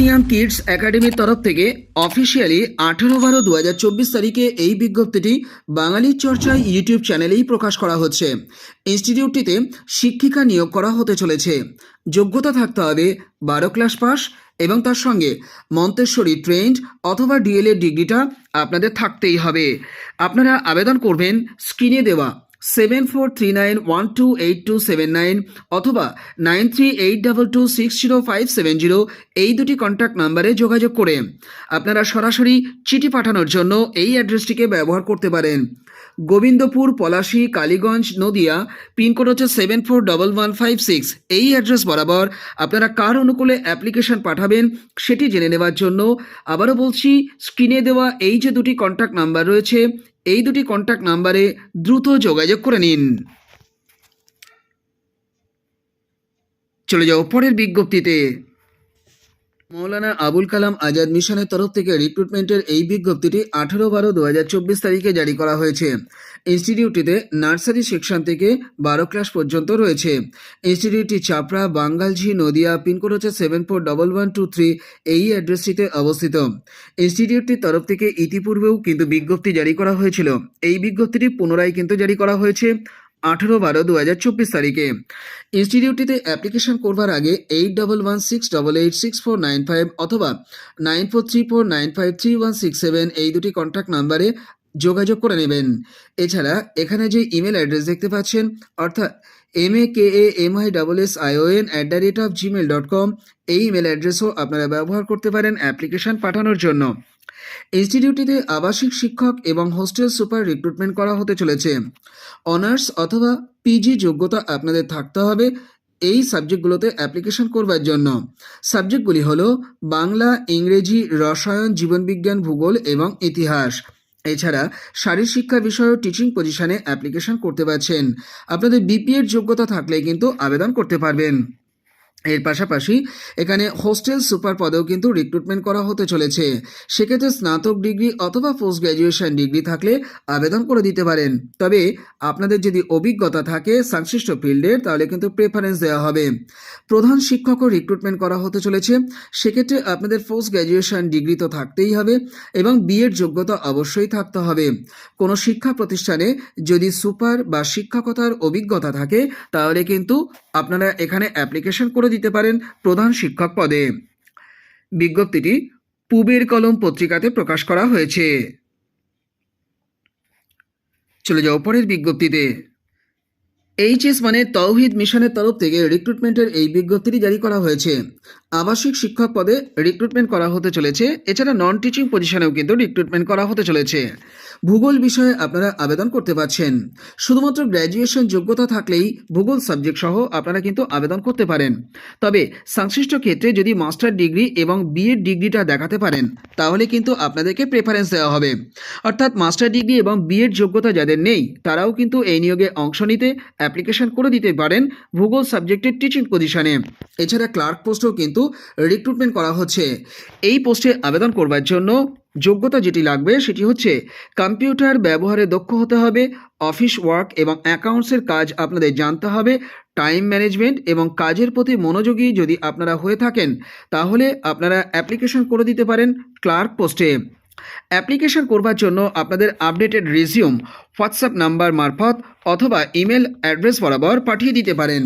লন্ডিয়াম kids একাডেমির তরফ থেকে অফিসিয়ালি আঠেরো বারো দু তারিখে এই বিজ্ঞপ্তিটি বাঙালির চর্চায় ইউটিউব চ্যানেলেই প্রকাশ করা হচ্ছে। ইনস্টিটিউটটিতে শিক্ষিকা নিয়োগ করা হতে চলেছে। যোগ্যতা থাকতে হবে বারো ক্লাস পাস এবং তার সঙ্গে মন্তেশ্বরী ট্রেন্ড অথবা ডিএলএ ডিগ্রিটা আপনাদের থাকতেই হবে। আপনারা আবেদন করবেন স্ক্রিনে দেওয়া seven four three nine one two eight two seven nine অথবা nine three eight double two six zero five seven zero এই দুটি কন্ট্যাক্ট নাম্বারে যোগাযোগ করে। আপনারা সরাসরি চিঠি পাঠানোর জন্য এই অ্যাড্রেসটিকে ব্যবহার করতে পারেন। গোবিন্দপুর, পলাশী, কালীগঞ্জ, নদিয়া, পিনকোড হচ্ছে seven four double one five six এই অ্যাড্রেস বরাবর আপনারা কার অনুকূলে অ্যাপ্লিকেশন পাঠাবেন সেটি জেনে নেওয়ার জন্য আবারও বলছি স্ক্রিনে দেওয়া এই যে দুটি কন্ট্যাক্ট নাম্বার রয়েছে এই দুটি কন্ট্যাক্ট নাম্বারে দ্রুত যোগাযোগ করে নিন। চলে যাও পরের বিজ্ঞপ্তিতে। মৌলানা আবুল কালাম আজাদ মিশনের তরফ থেকে রিক্রুটমেন্টের এই বিজ্ঞপ্তিটি আঠারো বারো দু তারিখে জারি করা হয়েছে। ইনস্টিটিউটটিতে নার্সারি সেকশন থেকে বারো ক্লাস পর্যন্ত রয়েছে। ইনস্টিটিউটটি চাপড়া, বাঙ্গালঝি, নদিয়া পিনকোড হচ্ছে seven four double one two three এই অ্যাড্রেসটিতে অবস্থিত। ইনস্টিটিউটটির তরফ থেকে ইতিপূর্বেও কিন্তু বিজ্ঞপ্তি জারি করা হয়েছিল। এই বিজ্ঞপ্তিটি পুনরায় কিন্তু জারি করা হয়েছে। আঠেরো বারো দু হাজার চব্বিশ তারিখে। ইনস্টিটিউটটিতে অ্যাপ্লিকেশন করবার আগে eight double one six double eight six four nine five অথবা nine four three four nine five three one six seven এই দুটি কন্ট্যাক্ট নাম্বারে যোগাযোগ করে নেবেন। এছাড়া এখানে যে ইমেল অ্যাড্রেস দেখতে পাচ্ছেন, অর্থাৎ M K A M I double S I O N at the rate of Gmail dot com এই ইমেল অ্যাড্রেসও আপনারা ব্যবহার করতে পারেন অ্যাপ্লিকেশন পাঠানোর জন্য। ইনস্টিটিউটটিতে আবাসিক শিক্ষক এবং হোস্টেল সুপার রিক্রুটমেন্ট করা হতে চলেছে। অনার্স অথবা পিজি যোগ্যতা আপনাদের থাকতে হবে এই সাবজেক্টগুলোতে অ্যাপ্লিকেশন করবার জন্য। সাবজেক্টগুলি হলো বাংলা, ইংরেজি, রসায়ন, জীবনবিজ্ঞান, ভূগোল এবং ইতিহাস। এছাড়া শারীর শিক্ষা বিষয়ক টিচিং পজিশনে অ্যাপ্লিকেশন করতে পারছেন। আপনাদের বিপিএর যোগ্যতা থাকলে কিন্তু আবেদন করতে পারবেন। এর পাশাপাশি এখানে হোস্টেল সুপার পদেও কিন্তু রিক্রুটমেন্ট করা হতে চলেছে। সেক্ষেত্রে স্নাতক ডিগ্রি অথবা পোস্ট গ্র্যাজুয়েশন ডিগ্রি থাকলে আবেদন করে দিতে পারেন। তবে আপনাদের যদি অভিজ্ঞতা থাকে সংশ্লিষ্ট ফিল্ডের তাহলে কিন্তু প্রেফারেন্স দেওয়া হবে। প্রধান শিক্ষকও রিক্রুটমেন্ট করা হতে চলেছে। সেক্ষেত্রে আপনাদের পোস্ট গ্র্যাজুয়েশন ডিগ্রি তো থাকতেই হবে এবং বিএড যোগ্যতা অবশ্যই থাকতে হবে। কোনো শিক্ষা প্রতিষ্ঠানে যদি সুপার বা শিক্ষকতার অভিজ্ঞতা থাকে, তাহলে কিন্তু আপনারা এখানে অ্যাপ্লিকেশন করে দিতে পারেন প্রধান শিক্ষক পদে। বিজ্ঞপ্তিটি পুবের কলম পত্রিকাতে প্রকাশ করা হয়েছে। চলে যাও পরের বিজ্ঞপ্তিতে। এইচএস মানে তৌহিদ মিশনের তরফ থেকে রিক্রুটমেন্টের এই বিজ্ঞপ্তিটি জারি করা হয়েছে। আবাসিক শিক্ষক পদে রিক্রুটমেন্ট করা হতে চলেছে। এছাড়া নন টিচিং পজিশনেও কিন্তু রিক্রুটমেন্ট করা হতে চলেছে। ভূগোল বিষয়ে আপনারা আবেদন করতে পারছেন। শুধুমাত্র গ্র্যাজুয়েশন যোগ্যতা থাকলেই ভূগোল সাবজেক্ট সহ আপনারা কিন্তু আবেদন করতে পারেন। তবে সংশ্লিষ্ট ক্ষেত্রে যদি মাস্টার ডিগ্রি এবং বিএড ডিগ্রিটা দেখাতে পারেন, তাহলে কিন্তু আপনাদেরকে প্রেফারেন্স দেওয়া হবে। অর্থাৎ মাস্টার ডিগ্রি এবং বিএড যোগ্যতা যাদের নেই, তারাও কিন্তু এই নিয়োগে অংশ নিতে অ্যাপ্লিকেশন করে দিতে পারেন ভূগোল সাবজেক্টের টিচিং পজিশনে এছাড়া ক্লার্ক পোস্টও কিন্তু রিক্রুটমেন্ট করা হচ্ছে। এই পোস্টে আবেদন করবার জন্য যোগ্যতা যেটি লাগবে সেটি হচ্ছে কম্পিউটার ব্যবহারে দক্ষ হতে হবে অফিস ওয়ার্ক এবং অ্যাকাউন্টসের কাজ আপনাদের জানতে হবে টাইম ম্যানেজমেন্ট এবং কাজের প্রতি মনোযোগী যদি আপনারা হয়ে থাকেন, তাহলে আপনারা অ্যাপ্লিকেশন করে দিতে পারেন ক্লার্ক পোস্টে অ্যাপ্লিকেশন করবার জন্য আপনাদের আপডেটেড রিজিউম হোয়াটসঅ্যাপ নাম্বার মারফত অথবা ইমেল অ্যাড্রেস বরাবর পাঠিয়ে দিতে পারেন।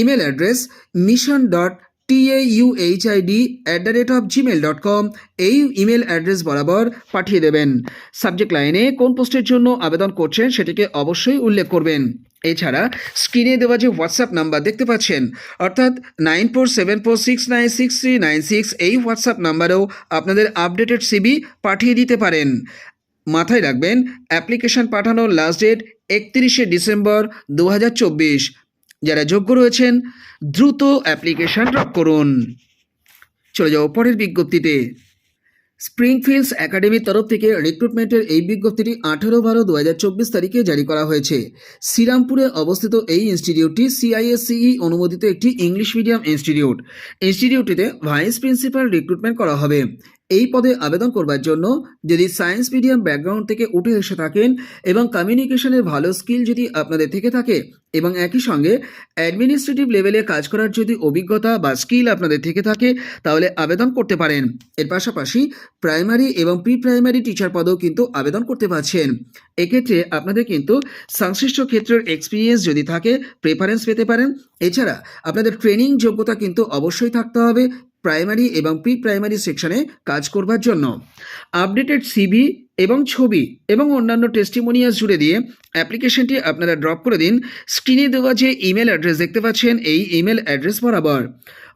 Email address mission dot T A U H I D at the rate of Gmail dot com এই ইমেল অ্যাড্রেস বরাবর পাঠিয়ে দেবেন। সাবজেক্ট লাইনে কোন পোস্টের জন্য আবেদন করছেন সেটিকে অবশ্যই উল্লেখ করবেন। এছাড়া স্ক্রিনে দেওয়া যে হোয়াটসঅ্যাপ নাম্বার দেখতে পাচ্ছেন, অর্থাৎ nine four seven four six nine six three nine six এই হোয়াটসঅ্যাপ নাম্বারেও আপনাদের আপডেটেড সিবি পাঠিয়ে দিতে পারেন। মাথায় রাখবেন অ্যাপ্লিকেশন পাঠানোর লাস্ট ডেট একত্রিশে ডিসেম্বর দু হাজার চব্বিশ। যারা যোগ্য রয়েছেন, দ্রুত অ্যাপ্লিকেশন ড্রপ করুন। চলে যাও পরের বিজ্ঞপ্তিতে। স্প্রিংফিল্ডস একাডেমির তরফ থেকে রিক্রুটমেন্টের এই বিজ্ঞপ্তিটি আঠেরো বারো দু হাজার চব্বিশ তারিখে জারি করা হয়েছে। শ্রীরামপুরে অবস্থিত এই ইনস্টিটিউটটি সিআইএসসিই অনুমোদিত একটি ইংলিশ মিডিয়াম ইনস্টিটিউট ইনস্টিটিউটটিতে ভাইস প্রিন্সিপাল রিক্রুটমেন্ট করা হবে। এই পদে আবেদন করবার জন্য যদি সায়েন্স মিডিয়াম ব্যাকগ্রাউন্ড থেকে উঠে এসে থাকেন এবং কমিউনিকেশনের ভালো স্কিল যদি আপনাদের থেকে থাকে এবং একই সঙ্গে অ্যাডমিনিস্ট্রেটিভ লেভেলে কাজ করার যদি অভিজ্ঞতা বা স্কিল আপনাদের থেকে থাকে, তাহলে আবেদন করতে পারেন। এর পাশাপাশি প্রাইমারি এবং প্রি প্রাইমারি টিচার পদেও কিন্তু আবেদন করতে পারছেন। এক্ষেত্রে আপনাদের কিন্তু সংশ্লিষ্ট ক্ষেত্রের এক্সপিরিয়েন্স যদি থাকে প্রেফারেন্স পেতে পারেন। এছাড়া আপনাদের ট্রেনিং যোগ্যতা কিন্তু অবশ্যই থাকতে হবে। প্রাইমারি এবং প্রি প্রাইমারি সেকশনে কাজ করবার জন্য। আপডেটেড সিবি এবং ছবি এবং অন্যান্য টেস্টিমোনিয়াস জুড়ে দিয়ে অ্যাপ্লিকেশনটি আপনারা ড্রপ করে দিন। স্ক্রিনে দেওয়া যে ইমেল অ্যাড্রেস দেখতে পাচ্ছেন, এই ইমেল অ্যাড্রেস বরাবর।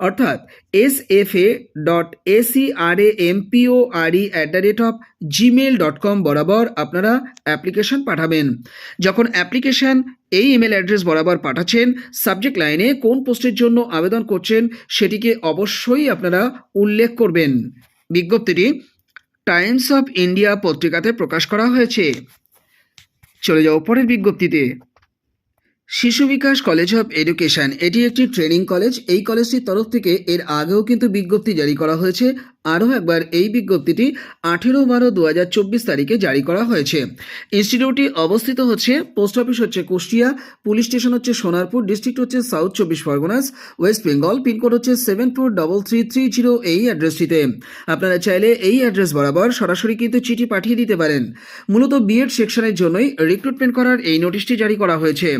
অর্থাৎ S F A dot A C R A M P O R E at the rate of Gmail dot com বরাবর আপনারা অ্যাপ্লিকেশন পাঠাবেন। যখন অ্যাপ্লিকেশন এই ইমেল অ্যাড্রেস বরাবর পাঠাচ্ছেন সাবজেক্ট লাইনে কোন পোস্টের জন্য আবেদন করছেন, সেটিকে অবশ্যই আপনারা উল্লেখ করবেন। বিজ্ঞপ্তিটি টাইমস অফ ইন্ডিয়া পত্রিকাতে প্রকাশ করা হয়েছে। চলে যাও পরের বিজ্ঞপ্তিতে। শিশু বিকাশ কলেজ অফ এডুকেশন, এটি একটি ট্রেনিং কলেজ। এই কলেজটির তরফ থেকে এর আগেও কিন্তু বিজ্ঞপ্তি জারি করা হয়েছে। আরও একবার এই বিজ্ঞপ্তিটি আঠেরো বারো দু তারিখে জারি করা হয়েছে। ইনস্টিটিউটটি অবস্থিত হচ্ছে পোস্ট অফিস হচ্ছে কুষ্টিয়া, পুলিশ স্টেশন হচ্ছে সোনারপুর, ডিস্ট্রিক্ট হচ্ছে সাউথ চব্বিশ পরগনাস, ওয়েস্ট বেঙ্গল পিনকোড হচ্ছে seven four double three three zero এই অ্যাড্রেসটিতে। আপনারা চাইলে এই অ্যাড্রেস বরাবর সরাসরি কিন্তু চিঠি পাঠিয়ে দিতে পারেন। মূলত বিএড সেকশনের জন্যই রিক্রুটমেন্ট করার এই নোটিশটি জারি করা হয়েছে।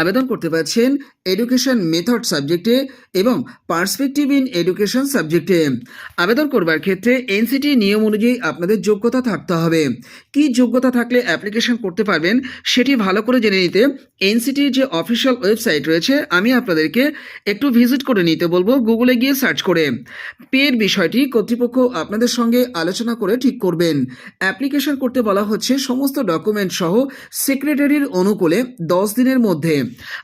আবেদন করতে পারছেন এডুকেশন মেথড সাবজেক্টে এবং পার্সপেক্টিভ ইন এডুকেশন সাবজেক্টে আবেদন করবার ক্ষেত্রে এনসিটি নিয়ম অনুযায়ী আপনাদের যোগ্যতা থাকতে হবে। কি যোগ্যতা থাকলে অ্যাপ্লিকেশন করতে পারবেন সেটি ভালো করে জেনে নিতে এনসিটির যে অফিসিয়াল ওয়েবসাইট রয়েছে, আমি আপনাদেরকে একটু ভিজিট করে নিতে বলব গুগলে গিয়ে সার্চ করে। পের বিষয়টি কর্তৃপক্ষ আপনাদের সঙ্গে আলোচনা করে ঠিক করবেন। অ্যাপ্লিকেশন করতে বলা হচ্ছে সমস্ত ডকুমেন্ট সহ সেক্রেটারির অনুকূলে দশ দিনের মধ্যে।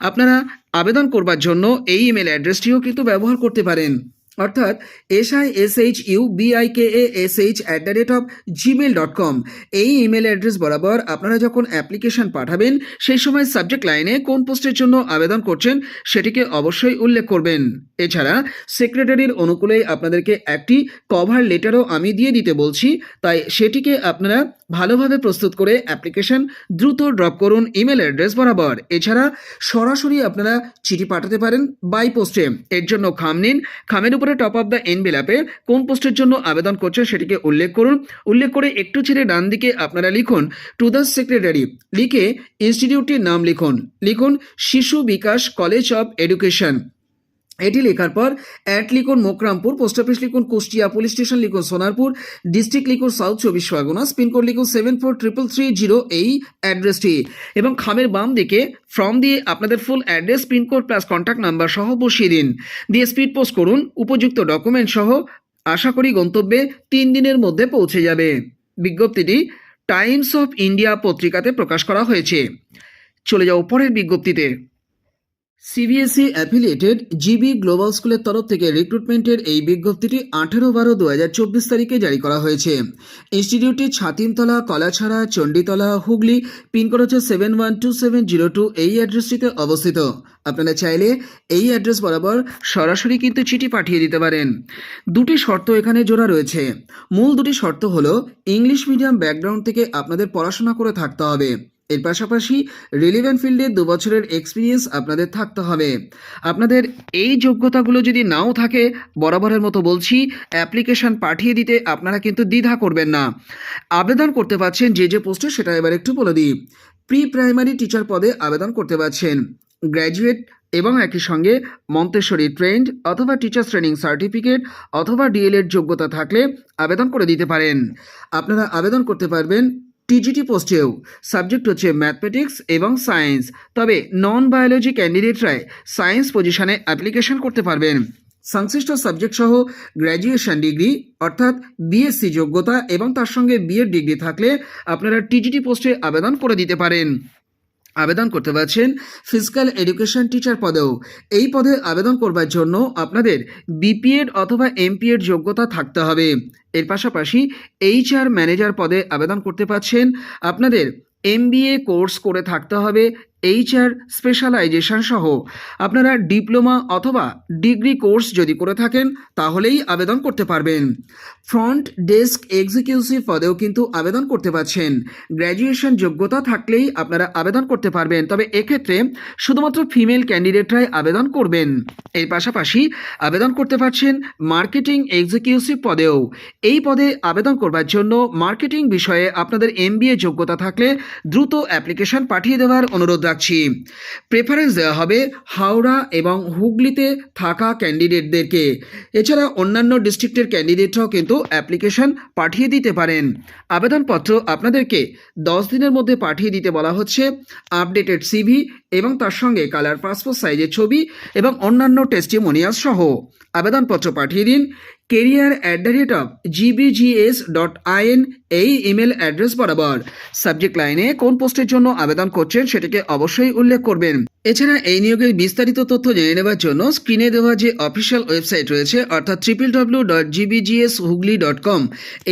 আপনারা আবেদন করবার জন্য এই ইমেল অ্যাড্রেসটিও কিন্তু ব্যবহার করতে পারেন। অর্থাৎ S I S H U B I K A S H at the rate of Gmail dot com এই ইমেল অ্যাড্রেস বরাবর আপনারা যখন অ্যাপ্লিকেশন পাঠাবেন, সেই সময় সাবজেক্ট লাইনে কোন পোস্টের জন্য আবেদন করছেন, সেটিকে অবশ্যই উল্লেখ করবেন। এছাড়া সেক্রেটারির অনুকূলে আপনাদেরকে একটি কভার লেটারও আমি দিয়ে দিতে বলছি। তাই সেটিকে আপনারা ভালোভাবে প্রস্তুত করে অ্যাপ্লিকেশন দ্রুত ড্রপ করুন ইমেল অ্যাড্রেস বরাবর। এছাড়া সরাসরি আপনারা চিঠি পাঠাতে পারেন বাই পোস্টে এর জন্য খাম নিন। খামের উপরে টপ অফ দ্য এনভেলাপে কোন পোস্টের জন্য আবেদন করছেন সেটিকে উল্লেখ করুন। উল্লেখ করে একটু ছেড়ে ডান দিকে আপনারা লিখুন টু দ্য সেক্রেটারি লিখে ইনস্টিটিউটটির নাম লিখুন। লিখুন, শিশু বিকাশ কলেজ অফ এডুকেশন এটি লেখার পর, অ্যাট লিখুন মোকরামপুর, পোস্ট অফিস লিখুন কুষ্টিয়া, পুলিশ স্টেশন লিখুন সোনারপুর, ডিস্ট্রিক্ট লিখুন সাউথ চব্বিশ পরগনা পিনকোড লিখুন seven four triple three zero এই অ্যাড্রেসটি। এবং খামের বাম দিকে ফর্ম দিয়ে আপনাদের full address pincode plus contact number সহ বসিয়ে দিন। দিয়ে স্পিড পোস্ট করুন, উপযুক্ত ডকুমেন্ট সহ আশা করি গন্তব্যে তিন দিনের মধ্যে পৌঁছে যাবে। বিজ্ঞপ্তিটি টাইমস অফ ইন্ডিয়া পত্রিকাতে প্রকাশ করা হয়েছে। চলে যাও পরের বিজ্ঞপ্তিতে। সিবিএসই অ্যাফিলিয়েটেড জিবি গ্লোবাল স্কুলের তরফ থেকে রিক্রুটমেন্টের এই বিজ্ঞপ্তিটি আঠেরো বারো দু তারিখে জারি করা হয়েছে। ইনস্টিটিউটটি ছাতিমতলা, কলাছড়া, চণ্ডীতলা, হুগলি পিনকোড হচ্ছে seven one two seven zero two এই অ্যাড্রেসটিতে অবস্থিত। আপনারা চাইলে এই অ্যাড্রেস বরাবর সরাসরি কিন্তু চিঠি পাঠিয়ে দিতে পারেন। দুটি শর্ত এখানে জোড়া রয়েছে। মূল দুটি শর্ত হলো ইংলিশ মিডিয়াম ব্যাকগ্রাউন্ড থেকে আপনাদের পড়াশোনা করে থাকতে হবে। এর পাশাপাশি রিলিভেন্ট ফিল্ডে দু বছরের এক্সপিরিয়েন্স আপনাদের থাকতে হবে। আপনাদের এই যোগ্যতাগুলো যদি নাও থাকে, বরাবরের মতো বলছি অ্যাপ্লিকেশন পাঠিয়ে দিতে আপনারা কিন্তু দ্বিধা করবেন না। আবেদন করতে পারছেন যে যে পোস্টে সেটা এবার একটু বলে দিই। প্রি প্রাইমারি টিচার পদে আবেদন করতে পারছেন। গ্র্যাজুয়েট এবং একই সঙ্গে মন্তেশ্বরী ট্রেন্ড অথবা টিচার্স ট্রেনিং সার্টিফিকেট অথবা ডিএলএড যোগ্যতা থাকলে আবেদন করে দিতে পারেন। আপনারা আবেদন করতে পারবেন টিজিটি পোস্টেও। সাবজেক্ট হচ্ছে ম্যাথমেটিক্স এবং সায়েন্স। তবে নন বায়োলজি ক্যান্ডিডেটরাই সায়েন্স পজিশনে অ্যাপ্লিকেশন করতে পারবেন। সংশ্লিষ্ট সাবজেক্ট সহ গ্র্যাজুয়েশন ডিগ্রি, অর্থাৎ বিএসসি যোগ্যতা এবং তার সঙ্গে বিএড ডিগ্রি থাকলে আপনারা টিজিটি পোস্টে আবেদন করে দিতে পারেন। আবেদন করতে পারছেন ফিজিক্যাল এডুকেশন টিচার পদেও। এই পদে আবেদন করবার জন্য আপনাদের বিপিএড অথবা এমপিএড যোগ্যতা থাকতে হবে। এর পাশাপাশি এইচআর ম্যানেজার পদে আবেদন করতে পারছেন। আপনাদের এমবিএ কোর্স করে থাকতে হবে। এইচআর স্পেশালাইজেশন সহ আপনারা ডিপ্লোমা অথবা ডিগ্রি কোর্স যদি করে থাকেন, তাহলেই আবেদন করতে পারবেন। ফ্রন্ট ডেস্ক এক্সিকিউটিভ পদেও কিন্তু আবেদন করতে পারছেন। গ্র্যাজুয়েশন যোগ্যতা থাকলেই আপনারা আবেদন করতে পারবেন। তবে এক্ষেত্রে শুধুমাত্র ফিমেল ক্যান্ডিডেটরাই আবেদন করবেন। এর পাশাপাশি আবেদন করতে পারছেন মার্কেটিং এক্সিকিউটিভ পদেও। এই পদে আবেদন করবার জন্য মার্কেটিং বিষয়ে আপনাদের এমবিএ যোগ্যতা থাকলে দ্রুত অ্যাপ্লিকেশন পাঠিয়ে দেওয়ার অনুরোধ রাখছি প্রেফারেন্স দেওয়া হবে হাওড়া এবং হুগলিতে থাকা ক্যান্ডিডেটদেরকে এছাড়া অন্যান্য ডিস্ট্রিক্টের ক্যান্ডিডেটরাও কিন্তু অ্যাপ্লিকেশন পাঠিয়ে দিতে পারেন। আবেদনপত্র আপনাদেরকে দশ দিনের মধ্যে পাঠিয়ে দিতে বলা হচ্ছে। আপডেটেড সিভি এবং তার সঙ্গে কালার পাসপোর্ট সাইজের ছবি এবং অন্যান্য টেস্টিমোনিয়াল সহ। আবেদনপত্র পাঠিয়ে দিন। Career at the rate of GBGS dot IN এই ইমেল অ্যাড্রেস বরাবর। সাবজেক্ট লাইনে কোন পোস্টের জন্য আবেদন করছেন সেটাকে অবশ্যই উল্লেখ করবেন। এছাড়া এই নিয়োগের বিস্তারিত তথ্য জেনে নেবার জন্য স্ক্রিনে দেওয়া যে অফিসিয়াল ওয়েবসাইট রয়েছে, অর্থাৎ triple W dot GBGS Hooghly dot com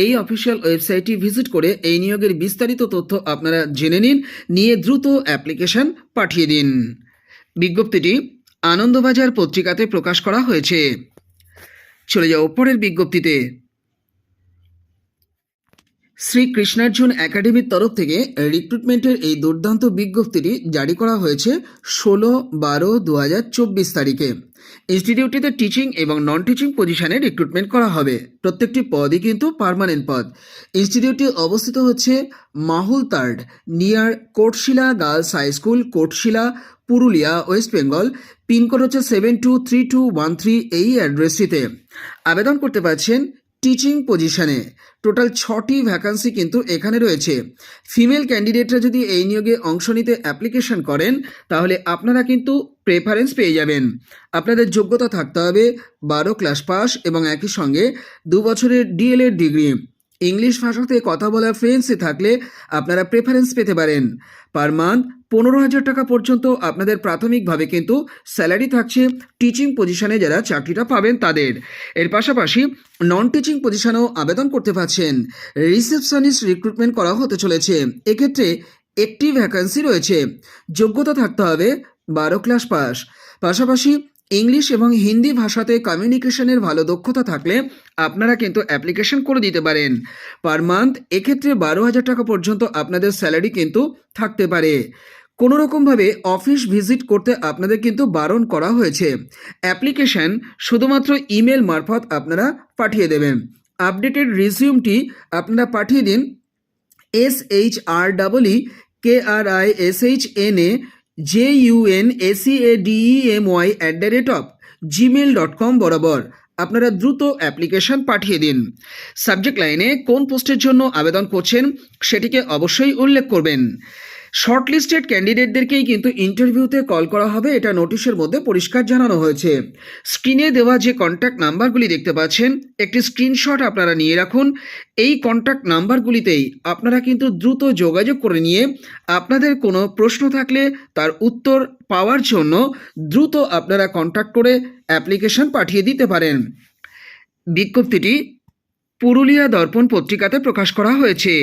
এই অফিসিয়াল ওয়েবসাইটটি ভিজিট করে এই নিয়োগের বিস্তারিত তথ্য আপনারা জেনে নিন, নিয়ে দ্রুত অ্যাপ্লিকেশন পাঠিয়ে দিন। বিজ্ঞপ্তিটি আনন্দবাজার পত্রিকাতে প্রকাশ করা হয়েছে। চলে যাও পরের বিজ্ঞপ্তিতে। শ্রী কৃষ্ণার্জুন একাডেমির তরফ থেকে রিক্রুটমেন্টের এই দুর্দান্ত বিজ্ঞপ্তিটি জারি করা হয়েছে ষোলো বারো দু তারিখে। ইনস্টিটিউটটিতে টিচিং এবং নন টিচিং পজিশনে রিক্রুটমেন্ট করা হবে। প্রত্যেকটি পদই কিন্তু পার্মানেন্ট পদ। ইনস্টিটিউটটি অবস্থিত হচ্ছে Mahul তার্ড near Kotshila girls high school Kotshila Purulia West Bengal pincode হচ্ছে seven two three two one three এই অ্যাড্রেসটিতে। আবেদন করতে পারছেন টিচিং পজিশনে টোটাল ছটি ভ্যাকান্সি কিন্তু এখানে রয়েছে। ফিমেল ক্যান্ডিডেটরা যদি এই নিয়োগে অংশ নিতে অ্যাপ্লিকেশন করেন, তাহলে আপনারা কিন্তু প্রেফারেন্স পেয়ে যাবেন। আপনাদের যোগ্যতা থাকতে হবে, বারো ক্লাস পাস এবং একই সঙ্গে দু বছরের ডিএলএড ডিগ্রি ইংলিশ ভাষাতে কথা বলা ফ্লুয়েন্সি থাকলে আপনারা প্রেফারেন্স পেতে পারেন। পার মান্থ পনেরো হাজার টাকা পর্যন্ত আপনাদের প্রাথমিকভাবে কিন্তু স্যালারি থাকছে টিচিং পজিশনে যারা চাকরিটা পাবেন তাদের। এর পাশাপাশি নন টিচিং পজিশনেও আবেদন করতে পারছেন। রিসেপশনিস্ট রিক্রুটমেন্ট করা হতে চলেছে। এক্ষেত্রে একটি ভ্যাকান্সি রয়েছে। যোগ্যতা থাকতে হবে, বারো ক্লাস পাস পাশাপাশি ইংলিশ এবং হিন্দি ভাষাতে কমিউনিকেশনের ভালো দক্ষতা থাকলে আপনারা কিন্তু অ্যাপ্লিকেশন করে দিতে পারেন। পার মান্থ এক্ষেত্রে বারো হাজার টাকা পর্যন্ত আপনাদের স্যালারি কিন্তু থাকতে পারে। কোনো রকমভাবে অফিস ভিজিট করতে আপনাদের কিন্তু বারণ করা হয়েছে। অ্যাপ্লিকেশন শুধুমাত্র ইমেল মারফত আপনারা পাঠিয়ে দেবেন। আপডেটেড রিজিউমটি আপনারা পাঠিয়ে দিন S H R double E K R I S H N A J U N M Y at the rate of Gmail dot com বরাবর আপনারা দ্রুত অ্যাপ্লিকেশন পাঠিয়ে দিন। সাবজেক্ট লাইনে কোন পোস্টের জন্য আবেদন করছেন সেটিকে অবশ্যই উল্লেখ করবেন। শর্টলিস্টেড ক্যান্ডিডেটদেরকেই কিন্তু ইন্টারভিউতে কল করা হবে, এটা নোটিশের মধ্যে পরিষ্কার জানানো হয়েছে। স্ক্রিনে দেওয়া যে কন্ট্যাক্ট নাম্বারগুলি দেখতে পাচ্ছেন, একটি স্ক্রিনশট আপনারা নিয়ে রাখুন। এই কন্ট্যাক্ট নাম্বারগুলিতেই আপনারা কিন্তু দ্রুত যোগাযোগ করে নিয়ে আপনাদের কোনো প্রশ্ন থাকলে তার উত্তর পাওয়ার জন্য দ্রুত আপনারা কন্ট্যাক্ট করে অ্যাপ্লিকেশন পাঠিয়ে দিতে পারেন। বিজ্ঞপ্তিটি পুরুলিয়া দর্পণ পত্রিকাতে প্রকাশ করা হয়েছে।